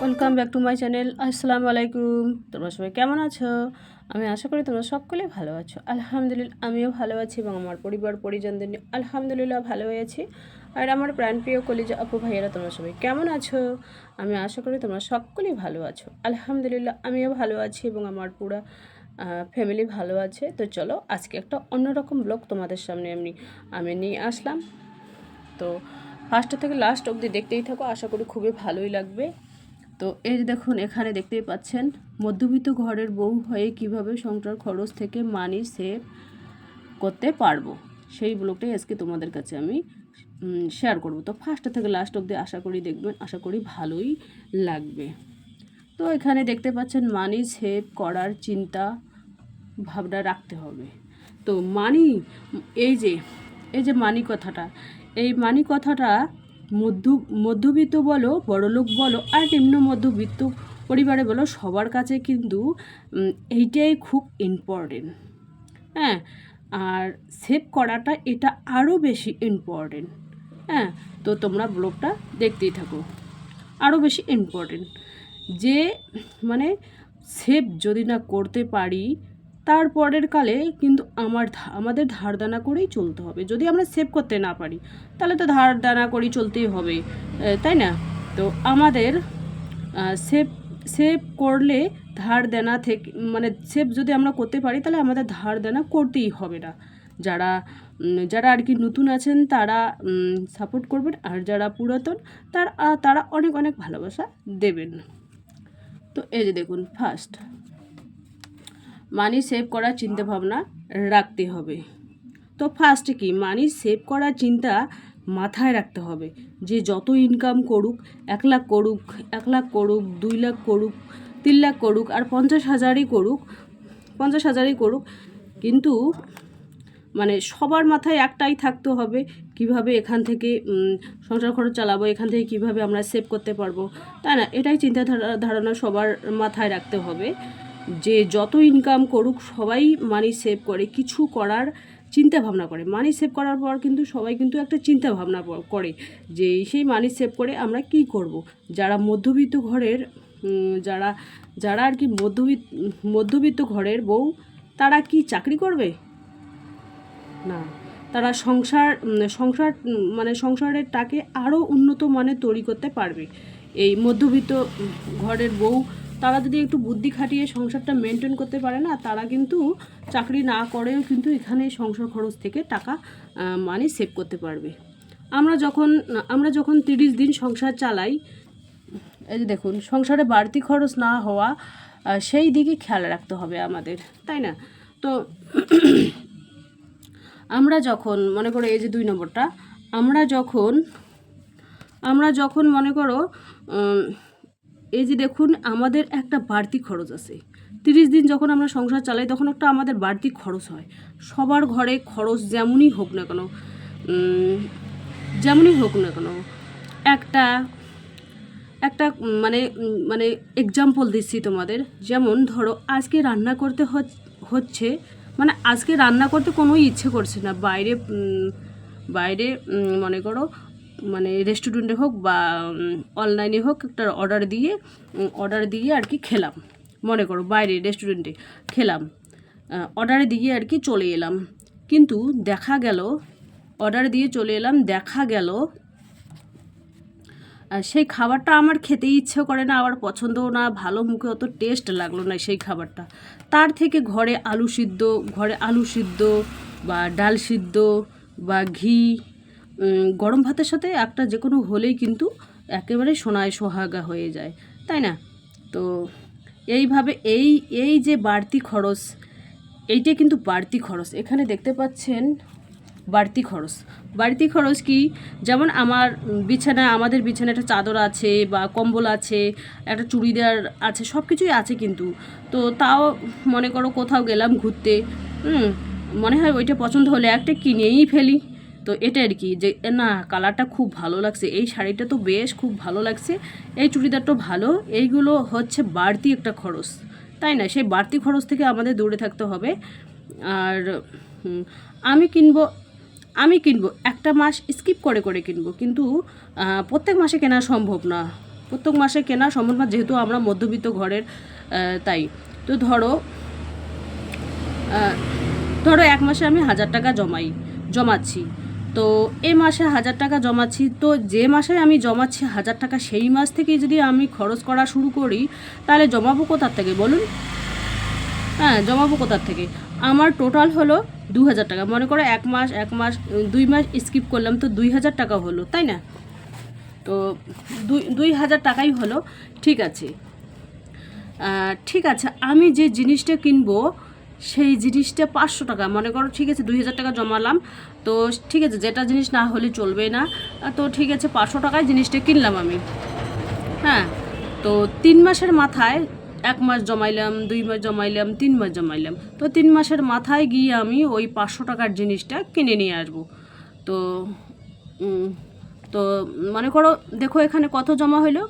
Welcome back to my channel আসসালামু আলাইকুম তোমরা সবাই কেমন আছো? আমি আশা করি তোমরা সকলেই ভালো আছো। আলহামদুলিল্লাহ, আমিও ভালো আছি এবং আমার পরিবার, পরিজনদের নিয়ে আলহামদুলিল্লাহ ভালো আছি। আর আমার প্রাণপ্রিয় কলিজা আপু ভাইয়েরা, তোমরা সবাই কেমন আছো? আমি আশা করি তোমরা সকলেই ভালো আছো। আলহামদুলিল্লাহ, আমিও ভালো আছি এবং আমার পুরা ফ্যামিলি ভালো আছে। তো চলো, আজকে একটা অন্যরকম ব্লগ তোমাদের সামনে আমি আমি নিয়ে আসলাম। তো ফার্স্ট থেকে লাস্ট অবধি দেখতেই থাকো। আশা করি খুবই ভালোই লাগবে। তো এই দেখুন, এখানে দেখতেই পাচ্ছেন, মধ্যবিত্ত ঘরের বউ হয়ে কীভাবে সংসার খরচ থেকে মানি সেভ করতে পারব? সেই ব্লগটাই আজকে তোমাদের কাছে আমি শেয়ার করব। তো ফার্স্ট থেকে লাস্ট অবধি আশা করি দেখবেন, আশা করি ভালোই লাগবে। তো এখানে দেখতে পাচ্ছেন মানি সেভ করার চিন্তা ভাবনা রাখতে হবে। তো মানি এই যে এই যে মানি কথাটা, এই মানি কথাটা মধ্য, মধ্যবিত্ত বলো, বড়লোক বলো, আর নিম্ন মধ্যবিত্ত পরিবারে বলো, সবার কাছে কিন্তু এইটাই খুব ইম্পর্টেন্ট হ্যাঁ আর সেভ করাটা এটা আরও বেশি ইম্পর্টেন্ট হ্যাঁ তো তোমরা ব্লগটা দেখতেই থাকো। আরও বেশি ইম্পর্টেন্ট যে মানে সেভ যদি না করতে পারি তারপরের কালে কিন্তু আমার আমাদের ধার দানা করেই চলতে হবে। যদি আমরা সেভ করতে না পারি, তাহলে তো ধার দানা করেই চলতেই হবে। তাই না? তো আমাদের সেভ সেভ করলে ধার দেনা থেকে মানে সেভ যদি আমরা করতে পারি, তাহলে আমাদের ধার দেনা করতেই হবে না। যারা যারা আর কি নতুন আছেন, তারা সাপোর্ট করবেন। আর যারা পুরাতন, তার তারা অনেক অনেক ভালোবাসা দেবেন। তো এই যে দেখুন ফার্স্ট মানি সেভ করার চিন্তা ভাবনা রাখতে হবে। তো ফার্স্ট কি? মানি সেভ করার চিন্তা মাথায় রাখতে হবে যে যত ইনকাম করুক, এক লাখ করুক, এক লাখ করুক, দুই লাখ করুক, তিন লাখ করুক আর পঞ্চাশ হাজারই করুক, পঞ্চাশ হাজারই করুক, কিন্তু মানে সবার মাথায় একটাই থাকতে হবে কীভাবে এখান থেকে সংসার খরচ চালাবো, এখান থেকে কীভাবে আমরা সেভ করতে পারব, তাই না? এটাই চিন্তাধারা, ধারণা সবার মাথায় রাখতে হবে। যে যত ইনকাম করুক, সবাই মানি সেভ করে, কিছু করার চিন্তা ভাবনা করে। মানি সেভ করার পর কিন্তু সবাই কিন্তু একটা চিন্তা ভাবনা করে যে সেই মানি সেভ করে আমরা কি করব? যারা মধ্যবিত্ত ঘরের যারা যারা আর কি মধ্যবিত্ত মধ্যবিত্ত ঘরের বউ, তারা কি চাকরি করবে? না, তারা সংসার সংসার মানে সংসারের টাকে আরও উন্নত মানের তৈরি করতে পারবে। এই মধ্যবিত্ত ঘরের বউ তারা যদি একটু বুদ্ধি খাটিয়ে সংসারটা মেনটেন করতে পারে না, তারা কিন্তু চাকরি না করেও কিন্তু এখানে সংসার খরচ থেকে টাকা মানি সেভ করতে পারবে। আমরা যখন আমরা যখন তিরিশ দিন সংসার চালাই, এই যে দেখুন, সংসারে বাড়তি খরচ না হওয়া সেই দিকে খেয়াল রাখতে হবে আমাদের, তাই না? তো আমরা যখন, মনে করো এই যে দুই নম্বরটা, আমরা যখন আমরা যখন মনে করো এই যে দেখুন, আমাদের একটা বাড়তি খরচ আছে। তিরিশ দিন যখন আমরা সংসার চালাই, তখন একটা আমাদের বাড়তি খরচ হয়। সবার ঘরে খরচ যেমনই হোক না কেন যেমনই হোক না কেন, একটা একটা মানে মানে এক্সাম্পল দিচ্ছি তোমাদের। যেমন ধরো, আজকে রান্না করতে হচ- হচ্ছে মানে আজকে রান্না করতে কোনো ইচ্ছে করছে না। বাইরে বাইরে মনে করো মানে রেস্টুরেন্টে হোক বা অনলাইনে হোক একটা অর্ডার দিয়ে অর্ডার দিয়ে আর কি খেলাম। মনে করো বাইরে রেস্টুরেন্টে খেলাম। অর্ডার দিয়ে আর কি চলে এলাম। কিন্তু দেখা গেল অর্ডার দিয়ে চলে এলাম, দেখা গেল সেই খাবারটা আমার খেতে ইচ্ছে করে না, আবার পছন্দও না, ভালো মুখে অত টেস্ট লাগল না সেই খাবারটা। তার থেকে ঘরে আলু সিদ্ধ, ঘরে আলু সিদ্ধ বা ডাল সিদ্ধ বা ঘি গরম ভাতের সাথে একটা যে কোনো হলেই কিন্তু একেবারে সোনায় সোহাগা হয়ে যায়, তাই না? তো এইভাবে এই এই যে বাড়তি খরচ, এইটা কিন্তু বাড়তি খরচ। এখানে দেখতে পাচ্ছেন বাড়তি খরচ। বাড়তি খরচ কি? যেমন আমার বিছানা আমাদের বিছানা একটা চাদর আছে বা কম্বল আছে, একটা চুড়িদার আছে সব কিছুই আছে কিন্তু। তো তাও মনে করো কোথাও গেলাম ঘুরতে মনে হয় ওইটা পছন্দ হলে একটা কিনেই ফেলি। তো এটা আর কি যে না কালারটা খুব ভালো লাগছে। এই শাড়িটা তো বেশ খুব ভালো লাগছে। এই চুড়িদারটা ভালো। এইগুলো হচ্ছে বাড়তি একটা খরচ। তাই না? সেই বাড়তি খরচ থেকে আমাদের দূরে থাকতে হবে। আর আমি কিনবো আমি কিনবো। একটা মাস স্কিপ করে করে কিনবো। কিন্তু প্রত্যেক মাসে কেনা সম্ভব না। প্রত্যেক মাসে কেনা সম্ভব না, যেহেতু আমরা মধ্যবিত্ত ঘরের তাই। তো ধরো ধরো এক মাসে আমি হাজার টাকা জমাই, জমাচ্ছি। তো এ মাসে হাজার টাকা জমাচ্ছি। তো যে মাসে আমি জমাচ্ছি হাজার টাকা, সেই মাস থেকেই যদি আমি খরচ করা শুরু করি, তাহলে জমাবো কোথার থেকে বলুন? হ্যাঁ জমাবো কোথার থেকে? আমার টোটাল হলো দু হাজার টাকা। মনে করো এক মাস এক মাস, দুই মাস স্কিপ করলাম তো দুই হাজার টাকা হলো, তাই না? তো দুই দুই হাজার টাকাই হলো। ঠিক আছে। ঠিক আছে, আমি যে জিনিসটা কিনবো সেই জিনিসটা পাঁচশো টাকা। মনে করো, ঠিক আছে, দুই হাজার টাকা জমালাম। তো ঠিক আছে, যেটা জিনিস না হলে চলবে না। তো ঠিক আছে, পাঁচশো টাকায় জিনিসটা কিনলাম আমি। হ্যাঁ তো তিন মাসের মাথায় এক মাস জমাইলাম, দুই মাস জমাইলাম, তিন মাস জমাইলাম। তো তিন মাসের মাথায় গিয়ে আমি ওই পাঁচশো টাকার জিনিসটা কিনে নিয়ে আসব। তো তো মনে করো, দেখো এখানে কত জমা হলো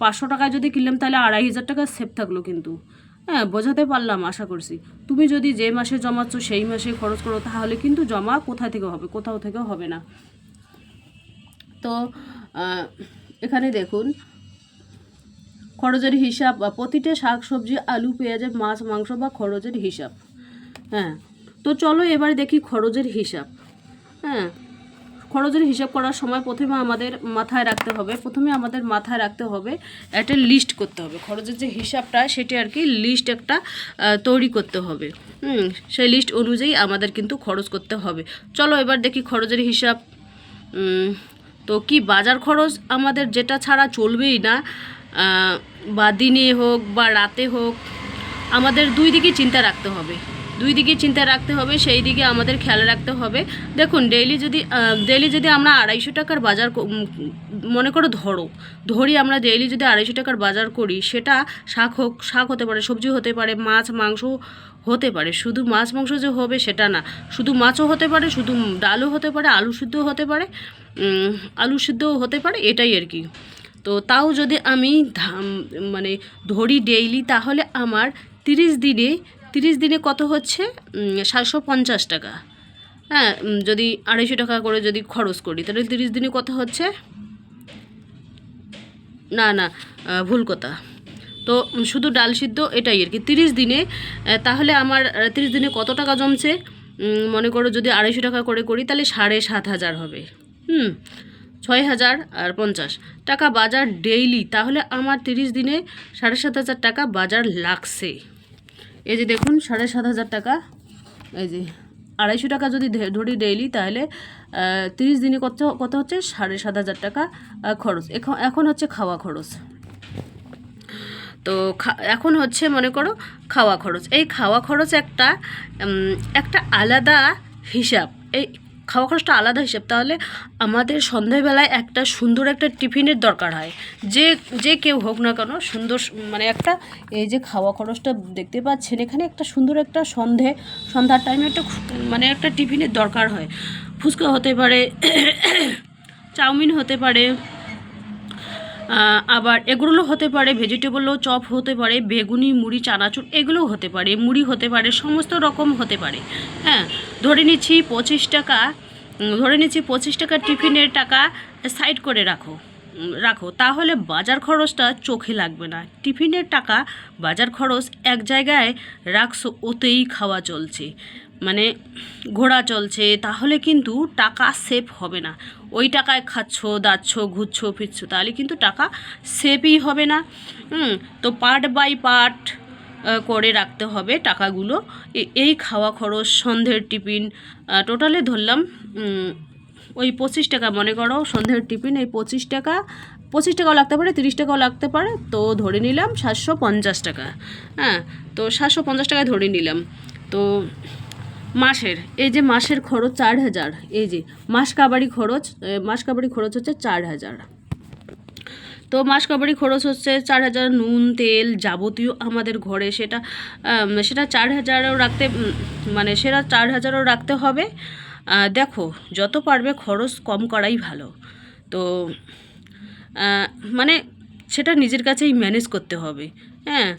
পাঁচশো টাকায় যদি কিনলাম, তাহলে আড়াই হাজার টাকা সেভ থাকল কিন্তু। হ্যাঁ বোঝাতে পারলাম, আশা করছি। তুমি যদি যে মাসে জমাচ্ছ, সেই মাসে খরচ করো, তাহলে কিন্তু জমা কোথা থেকে হবে? কোথাও থেকে হবে না। তো এখানে দেখুন, খরচের হিসাব, বা প্রতিটা শাক, সবজি, আলু পেঁয়াজের মাছ, মাংস, বা খরচের হিসাব। হ্যাঁ তো চলো এবার দেখি খরচের হিসাব। হ্যাঁ খরচের হিসাব করার সময় প্রথমে আমাদের মাথায় রাখতে হবে, প্রথমে আমাদের মাথায় রাখতে হবে একটা লিস্ট করতে হবে। খরচের যে হিসাবটা সেটা আর কি লিস্ট একটা তৈরি করতে হবে। সেই লিস্ট অনুযায়ী আমাদের কিন্তু খরচ করতে হবে। চলো এবার দেখি খরচের হিসাব। তো কি বাজার খরচ আমাদের যেটা ছাড়া চলবেই না বা দিনে হোক বা রাতে হোক, আমাদের দুই দিকে চিন্তা রাখতে হবে। দুই দিকে চিন্তা রাখতে হবে, সেই দিকে আমাদের খেয়াল রাখতে হবে। দেখুন ডেইলি যদি ডেইলি যদি আমরা আড়াইশো টাকার বাজার মনে করো ধরো, ধরি আমরা ডেইলি যদি আড়াইশো টাকার বাজার করি, সেটা শাক হোক, শাক হতে পারে, সবজি হতে পারে, মাছ, মাংস হতে পারে, শুধু মাছ, মাংস যে হবে সেটা না, শুধু মাছও হতে পারে, শুধু ডালও হতে পারে, আলু সিদ্ধও হতে পারে আলু সিদ্ধও হতে পারে, এটাই আর কি। তো তাও যদি আমি মানে ধরি ডেইলি তাহলে আমার তিরিশ দিনে তিরিশ দিনে কত হচ্ছে? সাতশো পঞ্চাশ টাকা। হ্যাঁ যদি আড়াইশো টাকা করে যদি খরচ করি, তাহলে তিরিশ দিনে কত হচ্ছে? না না ভুল কথা। তো শুধু ডাল সিদ্ধ এটাই আর কি। তিরিশ দিনে তাহলে আমার তিরিশ দিনে কত টাকা জমছে? মনে করো যদি আড়াইশো টাকা করে করি, তাহলে সাড়ে সাত হাজার হবে। হুম, ছয় হাজার আর পঞ্চাশ। টাকা বাজার ডেইলি তাহলে আমার তিরিশ দিনে সাড়ে সাত হাজার টাকা বাজার লাগছে। এই যে দেখুন, সাড়ে সাত হাজার টাকা। এই যে আড়াইশো টাকা যদি ধরি ডেইলি তাহলে তিরিশ দিনে কত কত হচ্ছে? সাড়ে সাত হাজার টাকা খরচ। এখন এখন হচ্ছে খাওয়া খরচ। তো এখন হচ্ছে, মনে করো, খাওয়া খরচ। এই খাওয়া খরচ একটা একটা আলাদা হিসাব। এই খাওয়া খরচটা আলাদা হিসেব। তাহলে আমাদের সন্ধ্যেবেলায় একটা সুন্দর একটা টিফিনের দরকার হয়। যে যে কেউ হোক না কেন সুন্দর মানে একটা এই যে খাওয়া খরচটা দেখতে পাচ্ছেন, এখানে একটা সুন্দর একটা সন্ধে, সন্ধ্যার টাইমে একটা মানে একটা টিফিনের দরকার হয়। ফুচকা হতে পারে, চাউমিন হতে পারে আবার এগুলো হতে পারে, ভেজিটেবলও চপ হতে পারে, বেগুনি, মুড়ি, চানাচুর এগুলোও হতে পারে, মুড়ি হতে পারে, সমস্ত রকম হতে পারে। হ্যাঁ ধরে নিচ্ছি পঁচিশ টাকা ধরে নিচ্ছি পঁচিশ টাকা টিফিনের টাকা সাইড করে রাখো রাখো। তাহলে বাজার খরচটা চোখে লাগবে না। টিফিনের টাকা বাজার খরচ এক জায়গায় রাখছো, ওতেই খাওয়া চলছে। মানে ঘোড়া চলছে, তাহলে কিন্তু টাকা সেভ হবে না। ওই টাকায় খাচ্ছ, দাচ্ছ, ঘুরছো, ফিরছো, তাহলে কিন্তু টাকা সেভই হবে না। তো পার্ট বাই পার্ট করে রাখতে হবে টাকাগুলো। এই খাওয়া খরচ, সন্ধ্যের টিফিন টোটালে ধরলাম ওই পঁচিশ টাকা মনে করো, সন্ধ্যের টিফিন, এই পঁচিশ টাকা, পঁচিশ টাকাও লাগতে পারে, তিরিশ টাকাও লাগতে পারে, তো ধরে নিলাম সাতশো পঞ্চাশ টাকা। হ্যাঁ তো সাতশো পঞ্চাশ টাকায় ধরে নিলাম। তো মাসের, এই যে মাসের খরচ চার হাজার, এই যে মাস কাবারি খরচ মাস কাবারি খরচ হচ্ছে চার হাজার। তো মাস কাবারি খরচ হচ্ছে চার হাজার নুন, তেল যাবতীয় আমাদের ঘরে, সেটা সেটা চার হাজারও রাখতে মানে সেটা চার হাজারও রাখতে হবে। দেখো, যত পারবে খরচ কম করাই ভালো। তো মানে সেটা নিজের কাছেই ম্যানেজ করতে হবে। হ্যাঁ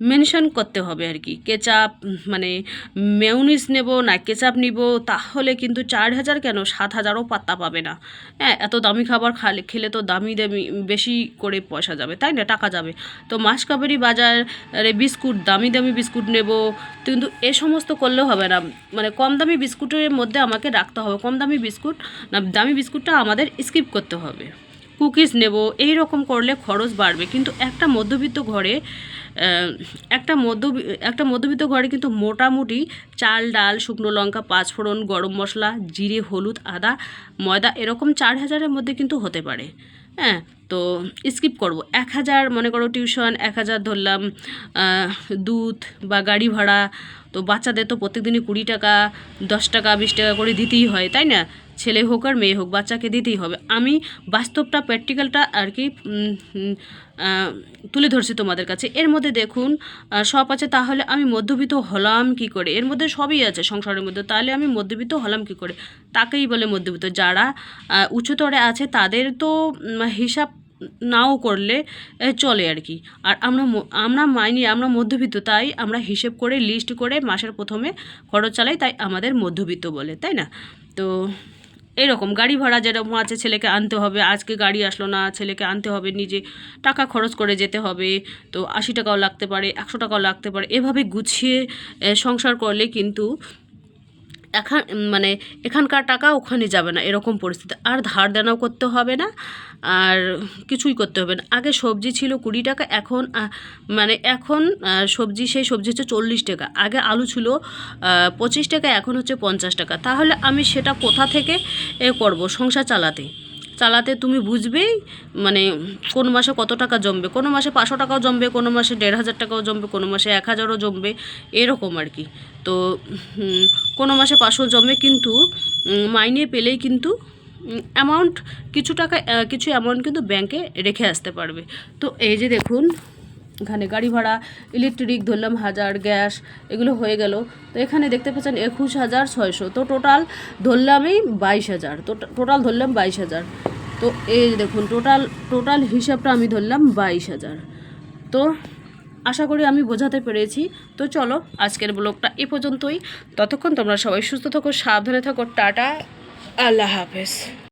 মেনশন করতে হবে আর কি। কেচাপ মানে মেউনিস নেব না কেচাপ নিব, তাহলে কিন্তু চার হাজার কেন? সাত হাজারও পাত্তা পাবে না। হ্যাঁ এত দামি খাবার খালে, খেলে তো দামি দামি, বেশি করে পয়সা যাবে, তাই না? টাকা যাবে। তো মাসকাবারি বাজারে বিস্কুট, দামি দামি বিস্কুট নেব, কিন্তু এ সমস্ত করলেও হবে না। মানে কম দামি বিস্কুটের মধ্যে আমাকে রাখতে হবে। কম দামি বিস্কুট না, দামি বিস্কুটটা আমাদের স্কিপ করতে হবে। কুকিজ নেব, এই রকম করলে খরচ বাড়বে। কিন্তু একটা মধ্যবিত্ত ঘরে একটা মধ্য একটা মধ্যবিত্ত ঘরে কিন্তু মোটামুটি চাল, ডাল, শুকনো লঙ্কা, পাঁচফোড়ন, গরম মশলা, জিরে, হলুদ, আদা, ময়দা এরকম চার হাজারের মধ্যে কিন্তু হতে পারে। হ্যাঁ তো স্কিপ করব। এক হাজার মনে করো টিউশন, এক হাজার ধরলাম দুধ বা গাড়ি ভাড়া, তো বাচ্চাদের তো প্রত্যেকদিনই কুড়ি টাকা, দশ টাকা, বিশ টাকা করে দিতেই হয়, তাই না? ছেলে হোক আর মেয়ে হোক, বাচ্চাকে দিতেই হবে। আমি বাস্তবটা, প্র্যাকটিক্যালটা আর কি তুলে ধরছি তোমাদের কাছে। এর মধ্যে দেখুন সব আছে, তাহলে আমি মধ্যবিত্ত হলাম কি করে? এর মধ্যে সবই আছে সংসারের মধ্যে, তাহলে আমি মধ্যবিত্ত হলাম কি করে? তাকেই বলে মধ্যবিত্ত। যারা উচ্চতরে আছে, তাদের তো হিসাব নাও করলে চলে আর কি। আর আমরা আমরা মাইনি, আমরা মধ্যবিত্ত, তাই আমরা হিসেব করে, লিস্ট করে, মাসের প্রথমে খরচ চালাই, তাই আমাদের মধ্যবিত্ত বলে, তাই না? তো এরকম গাড়ি ভাড়া যেরকম আছে ছেলেকে আনতে হবে, আজকে গাড়ি আসলো না, ছেলেকে আনতে হবে, নিজে টাকা খরচ করে যেতে হবে, তো আশি টাকাও লাগতে পারে, একশো টাকাও লাগতে পারে, এভাবে গুছিয়ে সংসার করলে কিন্তু এখান মানে এখানকার টাকা ওখানে যাবে না, এরকম পরিস্থিতি। আর ধার দেনাও করতে হবে না, আর কিছুই করতে হবে না। আগে সবজি ছিল কুড়ি টাকা, এখন মানে এখন সবজি, সেই সবজি হচ্ছে চল্লিশ টাকা। আগে আলু ছিল পঁচিশ টাকা, এখন হচ্ছে পঞ্চাশ টাকা। তাহলে আমি সেটা কোথা থেকে এ করব সংসার চালাতে? চালাতে তুমি বুঝবেই মানে কোন মাসে কত টাকা জমবে, কোনো মাসে পাঁচশো টাকাও জমবে, কোনো মাসে দেড় হাজার টাকাও জমবে, কোনো মাসে এক হাজারও জমবে, এরকম আর কি। তো কোনো মাসে পাঁচশো জমে কিন্তু মাইনে পেলেই কিন্তু অ্যামাউন্ট কিছু টাকা কিছু অ্যামাউন্ট কিন্তু ব্যাংকে রেখে আসতে পারবে। তো এই যে দেখুন এখানে গাড়ি ভাড়া ইলেকট্রিক ধরলাম হাজার গ্যাস এগুলো হয়ে গেল। তো এখানে দেখতে পাচ্ছেন একুশ হাজার ছয়শো। তো টোটাল ধরলামই বাইশ হাজার। তো টোটাল ধরলাম বাইশ হাজার। তো এই দেখুন টোটাল টোটাল হিসাবটা আমি ধরলাম বাইশ হাজার। তো আশা করি আমি বোঝাতে পেরেছি। তো চলো, আজকের ব্লগটা এ পর্যন্তই। ততক্ষণ তোমরা সবাই সুস্থ থাকো, সাবধানে থাকো, টাটা। আল্লাহ হাফেজ।